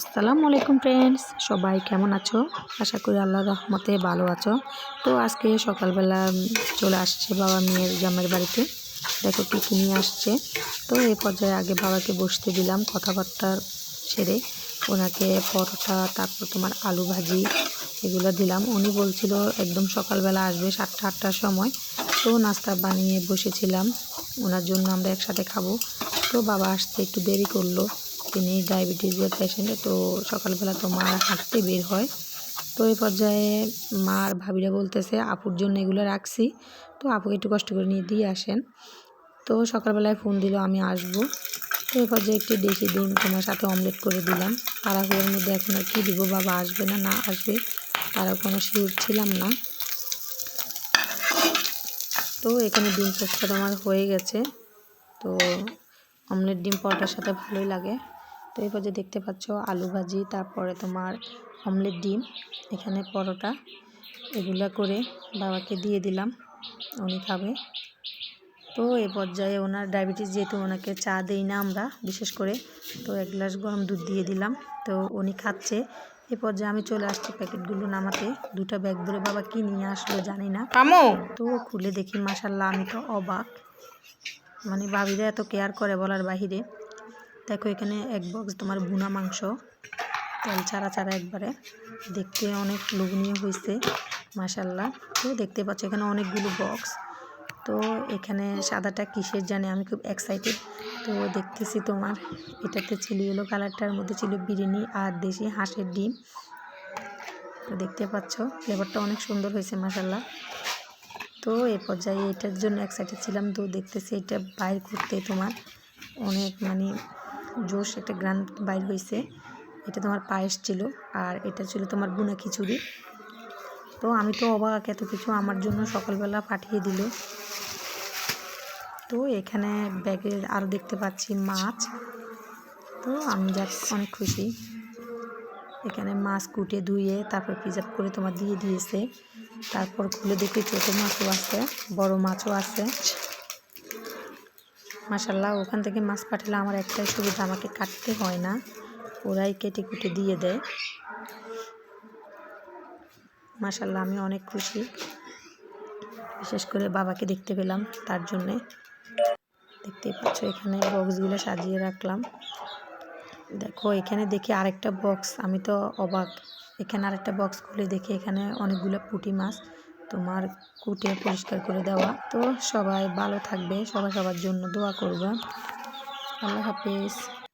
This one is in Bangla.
আসসালামু আলাইকুম ফ্রেন্ডস সবাই কেমন আছো? আশা করি আল্লাহ রহমতে ভালো আছো। তো আজকে সকালবেলা চলে আসছে বাবা মেয়ের জামের বাড়িতে। দেখো কী কী নিয়ে আসছে। তো এই পর্যায়ে আগে বাবাকে বসতে দিলাম কথাবার্তা সেরে। ওনাকে পরোটা, তারপর তোমার আলু ভাজি এগুলো দিলাম। উনি বলছিল একদম সকালবেলা আসবে সাতটা, আটটার সময়। তো নাস্তা বানিয়ে বসেছিলাম। ওনার জন্য আমরা একসাথে খাব। তো বাবা আসতে একটু দেরি করল। তিনি ডায়াবেটিসের পেশেন্ট তো সকালবেলা তো মা হাঁটতে বের হয়। তো এই পর্যায়ে মা আর ভাবিরা বলতেছে, আপুর জন্য এগুলো রাখছি। তো আপুকে একটু কষ্ট করে নিয়ে দিয়ে আসেন। তো সকালবেলায় ফোন দিল, আমি আসব। তো এই পর্যায়ে একটি দেশি ডিম তোমার সাথে অমলেট করে দিলাম। তাড়াহুড়োর মধ্যে এখন আর কী দিব, বাবা আসবে না না আসবে তারা কোনো শিওর ছিলাম না। তো এখানে ডিম পোস্টটা তোমার হয়ে গেছে। তো অমলেট ডিম পরোটার সাথে ভালোই লাগে। তো এই পর্যায়ে দেখতে পাচ্ছ আলু ভাজি তারপরে তোমার অমলেট ডিম এখানে পরোটা এগুলা করে বাবাকে দিয়ে দিলাম উনি খাবে। তো এ পর্যায়ে ওনার ডায়াবেটিস যেহেতু ওনাকে চা দেই না আমরা বিশেষ করে তো এক গ্লাস গরম দুধ দিয়ে দিলাম তো উনি খাচ্ছে। এ পর্যায়ে আমি চলে আসছি প্যাকেটগুলো নামাতে দুটা ব্যাগ ভরে বাবা কি নিয়ে আসলো জানি না। কামো! তো খুলে দেখি মাসাল্লাহ আমি তো অবাক। মানে ভাবিরা এত কেয়ার করে বলার বাহিরে। দেখো এখানে এক বক্স তোমার ভুনা মাংস, তেল ছাড়া ছাড়া একবারে। দেখতে অনেক লোভনীয় হয়েছে মাসাল্লাহ তো দেখতে পাচ্ছ এখানে অনেকগুলো বক্স তো এখানে সাদাটা কিসের জানে আমি খুব এক্সাইটেড তো দেখতেছি তোমার, এটাতে ছিল ইয়েলো কালারটার মধ্যে ছিল বিরিয়ানি আর দেশি হাঁসের ডিম। তো দেখতে পাচ্ছ ফ্লেভারটা অনেক সুন্দর হয়েছে মাসাল্লাহ তো এই পর্যায়ে এটার জন্য এক্সাইটেড ছিলাম। তো দেখতেছি এটা বাইর করতে তোমার অনেক মানে জোশ একটা গ্রান বাইর হয়েছে এটা তোমার পায়েস ছিল আর এটা ছিল তোমার বুনা খিচুড়ি। তো আমি তো অবাক, এত কিছু আমার জন্য সকালবেলা পাঠিয়ে দিল। তো এখানে ব্যাগের আরও দেখতে পাচ্ছি মাছ। তো আমি যাক, অনেক খুশি। এখানে মাছ কুটে, ধুয়ে, তারপর প্রিজার্ভ করে তোমার দিয়ে দিয়েছে। তারপর খুলে দেখি ছোটো মাছও আছে, বড় মাছও আছে। মাসাল্লাহ ওখান থেকে মাছ পাঠালে আমার একটাই সুবিধা, আমাকে কাটতে হয় না। ওরাই কেটে কুটে দিয়ে দেয়। মাসাল্লাহ আমি অনেক খুশি। বিশেষ করে বাবাকে দেখতে পেলাম, তার জন্যে। দেখতেই পাচ্ছ, এখানে বক্সগুলো সাজিয়ে রাখলাম। দেখো, এখানে দেখি আরেকটা বক্স, আমি তো অবাক। এখানে আরেকটা বক্স খুলে দেখি এখানে অনেকগুলো পুঁটি মাছ। তোমার কুটে পরিষ্কার করে দেওয়া। তো সবাই ভালো থাকবে, সবাই সবার জন্য দোয়া করবে। আল্লাহ হাফিজ।